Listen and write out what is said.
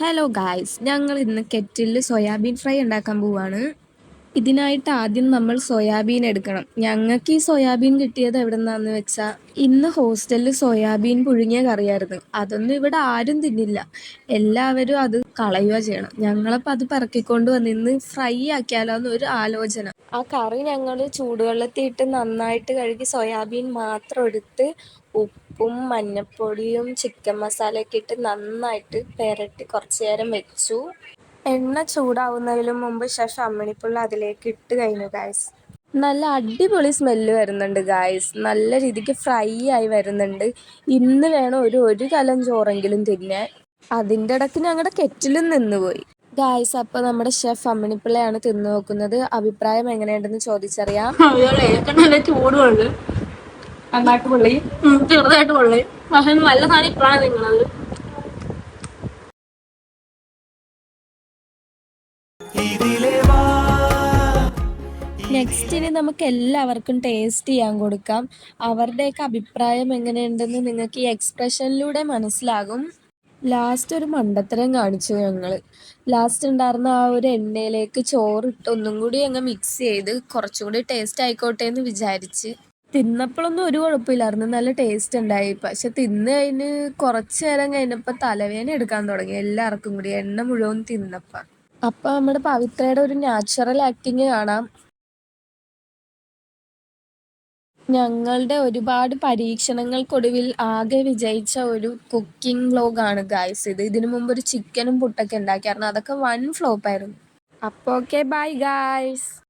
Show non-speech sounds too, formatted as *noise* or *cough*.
Hello guys ഞങ്ങൾ ഇന്ന് കെറ്റിലിൽ soybean fry ഉണ്ടാക്കാൻ പോവാണ്. ഇതിനായിട്ട് ആദ്യം നമ്മൾ സോയാബീൻ എടുക്കണം. ഞങ്ങൾക്ക് ഈ സോയാബീൻ കിട്ടിയത് എവിടെ നിന്നാന്ന് വെച്ചാൽ ഇന്ന് ഹോസ്റ്റലിൽ സോയാബീൻ പുഴുങ്ങിയ കറിയായിരുന്നു. അതൊന്നും ഇവിടെ ആരും തിന്നില്ല. എല്ലാവരും അത് കളയുക ചെയ്യണം. ഞങ്ങളപ്പോൾ അത് പറക്കിക്കൊണ്ട് വന്ന് ഇന്ന് ഫ്രൈ ആക്കിയാലോ എന്നൊരു ആലോചന. ആ കറി ഞങ്ങൾ ചൂടുവെള്ളത്തിയിട്ട് നന്നായിട്ട് കഴുകി സോയാബീൻ മാത്രം എടുത്ത് ഉപ്പും മഞ്ഞപ്പൊടിയും ചിക്കൻ മസാലയൊക്കെ ഇട്ട് നന്നായിട്ട് പെരട്ടി കുറച്ച് നേരം വെച്ചു. എണ്ണ ചൂടാവുന്നതിലും മുമ്പ് ശേഷം അമ്മിണിപ്പുള്ള അതിലേക്ക് ഇട്ട് കഴിഞ്ഞു ഗായ്സ് നല്ല അടിപൊളി സ്മെല്ല് വരുന്നുണ്ട് ഗായ്സ് നല്ല രീതിക്ക് ഫ്രൈ ആയി വരുന്നുണ്ട്. ഇന്ന് വേണം ഒരു ഒരു കലം ചോറെങ്കിലും തിന്നാൻ. അതിന്റെ ഇടയ്ക്ക് ഞങ്ങളുടെ കെറ്റിലും നിന്നുപോയി ഗായ്സ് അപ്പൊ നമ്മുടെ ഷെഫ് അമ്മിണിപ്പിള്ളയാണ് തിന്നു നോക്കുന്നത്. അഭിപ്രായം എങ്ങനെയുണ്ടെന്ന് ചോദിച്ചറിയാം. *laughs* ചൂടുണ്ട് നന്നായിട്ട് പൊള്ളി. ചെറുതായിട്ട് പൊള്ളി. പക്ഷെ നല്ല സാധനം ഇപ്പോഴാണ് നിങ്ങളത്. നെക്സ്റ്റ് ഇനി നമുക്ക് എല്ലാവർക്കും ടേസ്റ്റ് ചെയ്യാൻ കൊടുക്കാം. അവരുടെയൊക്കെ അഭിപ്രായം എങ്ങനെയുണ്ടെന്ന് നിങ്ങൾക്ക് ഈ എക്സ്പ്രഷനിലൂടെ മനസ്സിലാകും. ലാസ്റ്റ് ഒരു മണ്ടത്തരം കാണിച്ചു ഞങ്ങൾ ലാസ്റ്റ് ഉണ്ടായിരുന്ന ആ ഒരു എണ്ണയിലേക്ക് ചോറിട്ട് ഒന്നും കൂടി അങ്ങ് മിക്സ് ചെയ്ത് കുറച്ചും കൂടി ടേസ്റ്റ് ആയിക്കോട്ടെ എന്ന് വിചാരിച്ച്. തിന്നപ്പോഴൊന്നും ഒരു കുഴപ്പമില്ലായിരുന്നു. നല്ല ടേസ്റ്റ് ഉണ്ടായി. പക്ഷെ തിന്ന് കഴിഞ്ഞ് കുറച്ച് നേരം കഴിഞ്ഞപ്പോൾ തലവേദന എടുക്കാൻ തുടങ്ങി. എല്ലാവർക്കും കൂടി എണ്ണ മുഴുവൻ തിന്നപ്പം. അപ്പം നമ്മുടെ പവിത്രയുടെ ഒരു നാച്ചുറൽ ആക്ടിങ് കാണാം. ഞങ്ങളുടെ ഒരുപാട് പരീക്ഷണങ്ങൾക്കൊടുവിൽ ആകെ വിജയിച്ച ഒരു കുക്കിംഗ് വ്ലോഗാണ് ഗായ്സ് ഇത് ഇതിനു മുമ്പ് ഒരു ചിക്കനും പുട്ടൊക്കെ ഉണ്ടാക്കിയായിരുന്നു അതൊക്കെ വൺ ഫ്ലോപ്പായിരുന്നു അപ്പോൾ ഓക്കെ ബൈ ഗായ്സ്